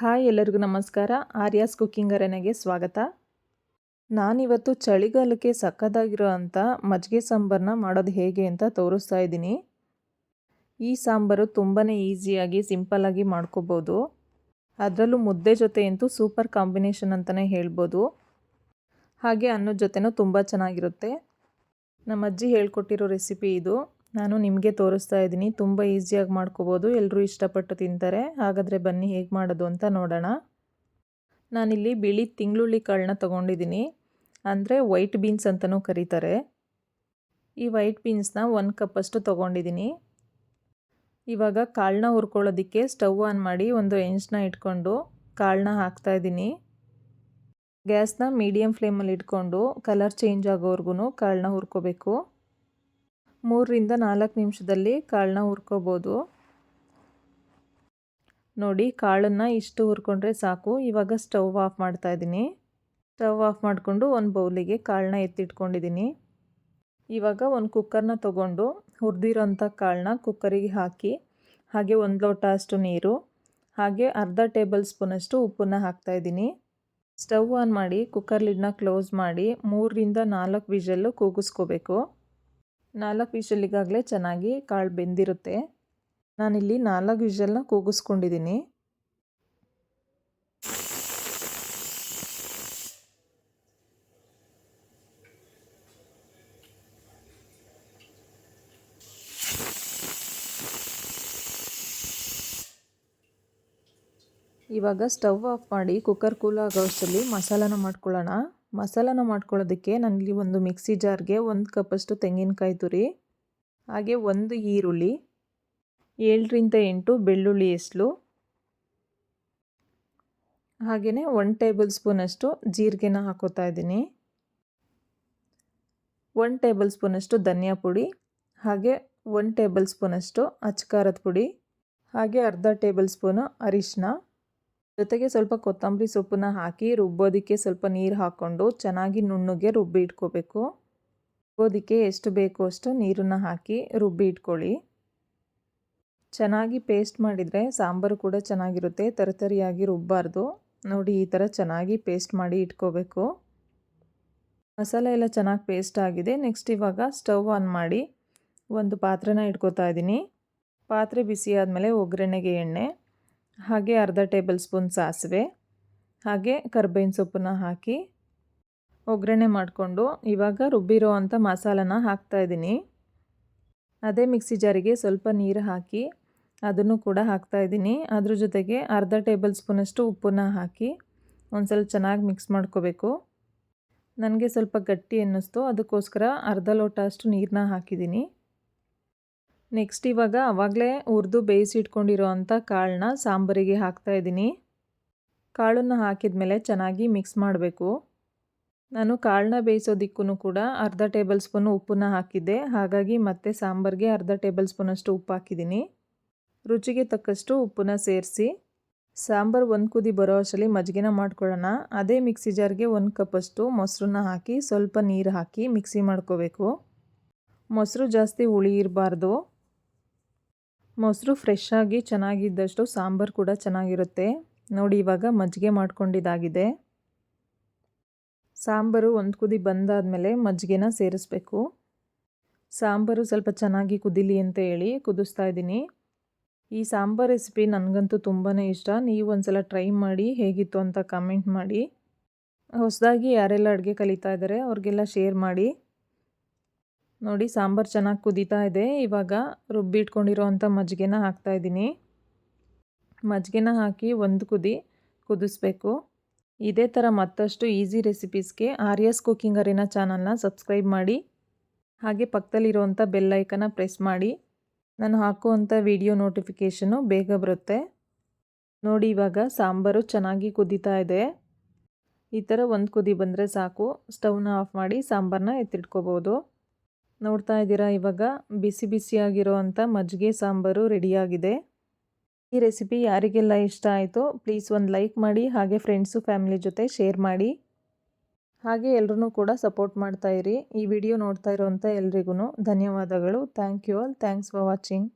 Hi ಎಲ್ಲರಿಗೂ ನಮಸ್ಕಾರ. Aryas cooking ಅರೆನೆಗೆ ಸ್ವಾಗತ. ನಾನಿವತ್ತು ಚಳಿಗಾಲಕ್ಕೆ ಸಕ್ಕದಾಗಿರೋ ಅಂಥ ಮಜ್ಜಿಗೆ ಸಾಂಬಾರನ್ನ ಮಾಡೋದು ಹೇಗೆ ಅಂತ ತೋರಿಸ್ತಾ ಇದ್ದೀನಿ. ಈ ಸಾಂಬಾರು ತುಂಬಾ ಈಸಿಯಾಗಿ ಸಿಂಪಲ್ಲಾಗಿ ಮಾಡ್ಕೋಬೋದು. ಅದರಲ್ಲೂ ಮುದ್ದೆ ಜೊತೆ ಅಂತೂ ಸೂಪರ್ ಕಾಂಬಿನೇಷನ್ ಅಂತಲೇ ಹೇಳ್ಬೋದು. ಹಾಗೆ ಅನ್ನದ ಜೊತೆನೂ ತುಂಬ ಚೆನ್ನಾಗಿರುತ್ತೆ. ನಮ್ಮ ಅಜ್ಜಿ ಹೇಳ್ಕೊಟ್ಟಿರೋ ರೆಸಿಪಿ ಇದು. ನಾನು ನಿಮಗೆ ತೋರಿಸ್ತಾ ಇದ್ದೀನಿ. ತುಂಬ ಈಸಿಯಾಗಿ ಮಾಡ್ಕೋಬೋದು. ಎಲ್ಲರೂ ಇಷ್ಟಪಟ್ಟು ತಿಂತಾರೆ. ಹಾಗಾದರೆ ಬನ್ನಿ, ಹೇಗೆ ಮಾಡೋದು ಅಂತ ನೋಡೋಣ. ನಾನಿಲ್ಲಿ ಬಿಳಿ ತಿಂಗಳುಳ್ಳಿ ಕಾಳನ್ನ ತೊಗೊಂಡಿದ್ದೀನಿ. ಅಂದರೆ ವೈಟ್ ಬೀನ್ಸ್ ಅಂತಲೂ ಕರೀತಾರೆ. ಈ ವೈಟ್ ಬೀನ್ಸ್ನ ಒಂದು ಕಪ್ಪಷ್ಟು ತೊಗೊಂಡಿದ್ದೀನಿ. ಇವಾಗ ಕಾಳನ್ನ ಹುರ್ಕೊಳ್ಳೋದಕ್ಕೆ ಸ್ಟವ್ ಆನ್ ಮಾಡಿ ಒಂದು ಎಂಚನ್ನ ಇಟ್ಕೊಂಡು ಕಾಳನ್ನ ಹಾಕ್ತಾಯಿದ್ದೀನಿ ಗ್ಯಾಸ್ನ ಮೀಡಿಯಮ್ ಫ್ಲೇಮಲ್ಲಿ ಇಟ್ಕೊಂಡು ಕಲರ್ ಚೇಂಜ್ ಆಗೋವರೆಗೂ ಕಾಳನ್ನ ಹುರ್ಕೋಬೇಕು. ಮೂರರಿಂದ ನಾಲ್ಕು ನಿಮಿಷದಲ್ಲಿ ಕಾಳನ್ನ ಹುರ್ಕೋಬೋದು. ನೋಡಿ, ಕಾಳನ್ನು ಇಷ್ಟು ಹುರ್ಕೊಂಡ್ರೆ ಸಾಕು. ಇವಾಗ ಸ್ಟವ್ ಆಫ್ ಮಾಡ್ತಾ ಇದ್ದೀನಿ. ಸ್ಟವ್ ಆಫ್ ಮಾಡಿಕೊಂಡು ಒಂದು ಬೌಲಿಗೆ ಕಾಳನ್ನ ಎತ್ತಿಟ್ಕೊಂಡಿದ್ದೀನಿ. ಇವಾಗ ಒಂದು ಕುಕ್ಕರ್ನ ತೊಗೊಂಡು ಹುರಿದಿರೋಂಥ ಕಾಳನ್ನ ಕುಕ್ಕರಿಗೆ ಹಾಕಿ, ಹಾಗೆ ಒಂದು ಲೋಟ ಅಷ್ಟು ನೀರು, ಹಾಗೆ ಅರ್ಧ ಟೇಬಲ್ ಸ್ಪೂನಷ್ಟು ಉಪ್ಪನ್ನು ಹಾಕ್ತಾಯಿದ್ದೀನಿ ಸ್ಟವ್ ಆನ್ ಮಾಡಿ, ಕುಕ್ಕರ್ ಲಿಡ್ನ ಕ್ಲೋಸ್ ಮಾಡಿ ಮೂರರಿಂದ ನಾಲ್ಕು ವಿಷಲ್ಲು ಕೂಗಿಸ್ಕೋಬೇಕು. ನಾಲ್ಕು ವಿಷಲಿಗಾಗಲೇ ಚೆನ್ನಾಗಿ ಕಾಳು ಬೆಂದಿರುತ್ತೆ. ನಾನಿಲ್ಲಿ ನಾಲ್ಕು ವಿಷಲ್ನ ಕೂಗಿಸ್ಕೊಂಡಿದ್ದೀನಿ. ಇವಾಗ ಸ್ಟವ್ ಆಫ್ ಮಾಡಿ ಕುಕ್ಕರ್ ಕೂಲ್ ಆಗೋಷ್ಟರಲ್ಲಿ ಮಸಾಲನ ಮಾಡ್ಕೊಳ್ಳೋಣ. ಮಸಾಲಾನ ಮಾಡ್ಕೊಳ್ಳೋದಕ್ಕೆ ನನಗೆ ಒಂದು ಮಿಕ್ಸಿ ಜಾರ್ಗೆ ಒಂದು ಕಪ್ಪಷ್ಟು ತೆಂಗಿನಕಾಯಿ ತುರಿ, ಹಾಗೆ ಒಂದು ಈರುಳ್ಳಿ, ಏಳರಿಂದ ಎಂಟು ಬೆಳ್ಳುಳ್ಳಿ ಎಸ್ಲು ಹಾಗೆಯೇ ಒನ್ ಟೇಬಲ್ ಸ್ಪೂನಷ್ಟು ಜೀರಿಗೆನ ಹಾಕೋತಾ ಇದ್ದೀನಿ. ಒನ್ ಟೇಬಲ್ ಸ್ಪೂನಷ್ಟು ಧನಿಯಾ ಪುಡಿ, ಹಾಗೆ ಒನ್ ಟೇಬಲ್ ಸ್ಪೂನಷ್ಟು ಅಚ್ಚಕಾರದ ಪುಡಿ, ಹಾಗೆ ಅರ್ಧ ಟೇಬಲ್ ಸ್ಪೂನು ಅರಿಶಿನ ಜೊತೆಗೆ ಸ್ವಲ್ಪ ಕೊತ್ತಂಬರಿ ಸೊಪ್ಪನ್ನ ಹಾಕಿ ರುಬ್ಬೋದಕ್ಕೆ ಸ್ವಲ್ಪ ನೀರು ಹಾಕ್ಕೊಂಡು ಚೆನ್ನಾಗಿ ನುಣ್ಣಗೆ ರುಬ್ಬಿ ಇಟ್ಕೋಬೇಕು. ರುಬ್ಬೋದಕ್ಕೆ ಎಷ್ಟು ಬೇಕೋ ಅಷ್ಟು ನೀರನ್ನು ಹಾಕಿ ರುಬ್ಬಿ ಇಟ್ಕೊಳ್ಳಿ. ಚೆನ್ನಾಗಿ ಪೇಸ್ಟ್ ಮಾಡಿದರೆ ಸಾಂಬಾರು ಕೂಡ ಚೆನ್ನಾಗಿರುತ್ತೆ, ತರತರಿಯಾಗಿ ರುಬ್ಬಾರ್ದು. ನೋಡಿ, ಈ ಥರ ಚೆನ್ನಾಗಿ ಪೇಸ್ಟ್ ಮಾಡಿ ಇಟ್ಕೋಬೇಕು. ಮಸಾಲೆ ಎಲ್ಲ ಚೆನ್ನಾಗಿ ಪೇಸ್ಟ್ ಆಗಿದೆ. ನೆಕ್ಸ್ಟ್ ಇವಾಗ ಸ್ಟವ್ ಆನ್ ಮಾಡಿ ಒಂದು ಪಾತ್ರೆನ ಇಟ್ಕೋತಾ ಇದ್ದೀನಿ. ಪಾತ್ರೆ ಬಿಸಿ ಆದಮೇಲೆ ಒಗ್ಗರಣೆಗೆ ಎಣ್ಣೆ. ಹಾಗೆ ಅರ್ಧ ಟೇಬಲ್ ಸ್ಪೂನ್ ಸಾಸಿವೆ, ಹಾಗೆ ಕರ್ಬೇವಿನ ಸೊಪ್ಪನ್ನ ಹಾಕಿ ಒಗ್ಗರಣೆ ಮಾಡಿಕೊಂಡು ಇವಾಗ ರುಬ್ಬಿರೋ ಅಂಥ ಮಸಾಲನ ಹಾಕ್ತಾಯಿದ್ದೀನಿ ಅದೇ ಮಿಕ್ಸಿ ಜಾರಿಗೆ ಸ್ವಲ್ಪ ನೀರು ಹಾಕಿ ಅದನ್ನು ಕೂಡ ಹಾಕ್ತಾಯಿದ್ದೀನಿ ಅದ್ರ ಜೊತೆಗೆ ಅರ್ಧ ಟೇಬಲ್ ಸ್ಪೂನಷ್ಟು ಉಪ್ಪನ್ನ ಹಾಕಿ ಒಂದು ಸ್ವಲ್ಪ ಚೆನ್ನಾಗಿ ಮಿಕ್ಸ್ ಮಾಡ್ಕೋಬೇಕು. ನನಗೆ ಸ್ವಲ್ಪ ಗಟ್ಟಿ ಅನ್ನಿಸ್ತು, ಅದಕ್ಕೋಸ್ಕರ ಅರ್ಧ ಲೋಟ ಅಷ್ಟು ನೀರನ್ನ ಹಾಕಿದ್ದೀನಿ. ನೆಕ್ಸ್ಟ್ ಇವಾಗ ಆವಾಗಲೇ ಹುರಿದು ಬೇಯಿಸಿಟ್ಕೊಂಡಿರೋ ಅಂಥ ಕಾಳನ್ನ ಸಾಂಬಾರಿಗೆ ಹಾಕ್ತಾಯಿದ್ದೀನಿ ಕಾಳನ್ನು ಹಾಕಿದ ಮೇಲೆ ಚೆನ್ನಾಗಿ ಮಿಕ್ಸ್ ಮಾಡಬೇಕು. ನಾನು ಕಾಳನ್ನ ಬೇಯಿಸೋದಿಕ್ಕೂ ಕೂಡ ಅರ್ಧ ಟೇಬಲ್ ಸ್ಪೂನ್ ಉಪ್ಪನ್ನ ಹಾಕಿದ್ದೆ. ಹಾಗಾಗಿ ಮತ್ತೆ ಸಾಂಬಾರಿಗೆ ಅರ್ಧ ಟೇಬಲ್ ಸ್ಪೂನಷ್ಟು ಉಪ್ಪು ಹಾಕಿದ್ದೀನಿ. ರುಚಿಗೆ ತಕ್ಕಷ್ಟು ಉಪ್ಪನ್ನ ಸೇರಿಸಿ ಸಾಂಬಾರು ಒಂದು ಕುದಿ ಬರೋ ಅಷ್ಟರಲ್ಲಿ ಮಜ್ಜಿಗೆನ ಮಾಡ್ಕೊಳ್ಳೋಣ. ಅದೇ ಮಿಕ್ಸಿ ಜಾರ್ಗೆ ಒಂದು ಕಪ್ಪಷ್ಟು ಮೊಸರನ್ನ ಹಾಕಿ ಸ್ವಲ್ಪ ನೀರು ಹಾಕಿ ಮಿಕ್ಸಿ ಮಾಡ್ಕೋಬೇಕು. ಮೊಸರು ಜಾಸ್ತಿ ಹುಳಿ ಇರಬಾರ್ದು. ಮೊಸರು ಫ್ರೆಶ್ ಆಗಿ ಚೆನ್ನಾಗಿದ್ದಷ್ಟು ಸಾಂಬಾರು ಕೂಡ ಚೆನ್ನಾಗಿರುತ್ತೆ. ನೋಡಿ ಇವಾಗ ಮಜ್ಜಿಗೆ ಮಾಡ್ಕೊಂಡಿದ್ದಾಗಿದೆ. ಸಾಂಬಾರು ಒಂದು ಕುದಿ ಬಂದಾದಮೇಲೆ ಮಜ್ಜಿಗೆನ ಸೇರಿಸ್ಬೇಕು. ಸಾಂಬಾರು ಸ್ವಲ್ಪ ಚೆನ್ನಾಗಿ ಕುದಿಲಿ ಅಂತ ಹೇಳಿ ಕುದಿಸ್ತಾ ಇದ್ದೀನಿ. ಈ ಸಾಂಬಾರು ರೆಸಿಪಿ ನನಗಂತೂ ತುಂಬಾ ಇಷ್ಟ. ನೀವು ಒಂದು ಸಲ ಟ್ರೈ ಮಾಡಿ ಹೇಗಿತ್ತು ಅಂತ ಕಮೆಂಟ್ ಮಾಡಿ. ಹೊಸದಾಗಿ ಯಾರೆಲ್ಲ ಅಡುಗೆ ಕಲಿತಾ ಇದ್ದಾರೆ ಅವ್ರಿಗೆಲ್ಲ ಶೇರ್ ಮಾಡಿ. ನೋಡಿ, ಸಾಂಬಾರು ಚೆನ್ನಾಗಿ ಕುದೀತಾ ಇದೆ. ಇವಾಗ ರುಬ್ಬಿಟ್ಕೊಂಡಿರೋ ಅಂಥ ಮಜ್ಜಿಗೆನ ಹಾಕ್ತಾಯಿದ್ದೀನಿ ಮಜ್ಜಿಗೆನ ಹಾಕಿ ಒಂದು ಕುದಿ ಕುದಿಸ್ಬೇಕು. ಇದೇ ಥರ ಮತ್ತಷ್ಟು ಈಸಿ ರೆಸಿಪೀಸ್ಗೆ ಆರ್ಯಸ್ ಕುಕಿಂಗ್ ಅರಿನ ಚಾನಲ್ನ ಸಬ್ಸ್ಕ್ರೈಬ್ ಮಾಡಿ. ಹಾಗೆ ಪಕ್ಕದಲ್ಲಿರುವಂಥ ಬೆಲ್ಲೈಕನ ಪ್ರೆಸ್ ಮಾಡಿ. ನಾನು ಹಾಕುವಂಥ ವಿಡಿಯೋ ನೋಟಿಫಿಕೇಷನು ಬೇಗ ಬರುತ್ತೆ. ನೋಡಿ, ಇವಾಗ ಸಾಂಬಾರು ಚೆನ್ನಾಗಿ ಕುದೀತಾ ಇದೆ. ಈ ಥರ ಒಂದು ಕುದಿ ಬಂದರೆ ಸಾಕು. ಸ್ಟವ್ನ ಆಫ್ ಮಾಡಿ ಸಾಂಬಾರನ್ನ ಎತ್ತಿಟ್ಕೋಬೋದು. ನೋಡ್ತಾ ಇದ್ದೀರಾ? ಇವಾಗ ಬಿಸಿ ಬಿಸಿಯಾಗಿರೋ ಅಂಥ ಮಜ್ಜಿಗೆ ಸಾಂಬಾರು ರೆಡಿಯಾಗಿದೆ. ಈ ರೆಸಿಪಿ ಯಾರಿಗೆಲ್ಲ ಇಷ್ಟ ಆಯಿತು ಪ್ಲೀಸ್ ಒಂದು ಲೈಕ್ ಮಾಡಿ, ಹಾಗೆ ಫ್ರೆಂಡ್ಸು, ಫ್ಯಾಮಿಲಿ ಜೊತೆ ಶೇರ್ ಮಾಡಿ. ಹಾಗೆ ಎಲ್ಲರೂ ಕೂಡ ಸಪೋರ್ಟ್ ಮಾಡ್ತಾಯಿರಿ ಈ ವಿಡಿಯೋ ನೋಡ್ತಾ ಇರೋವಂಥ ಎಲ್ರಿಗೂ ಧನ್ಯವಾದಗಳು. Thank you all. Thanks for watching.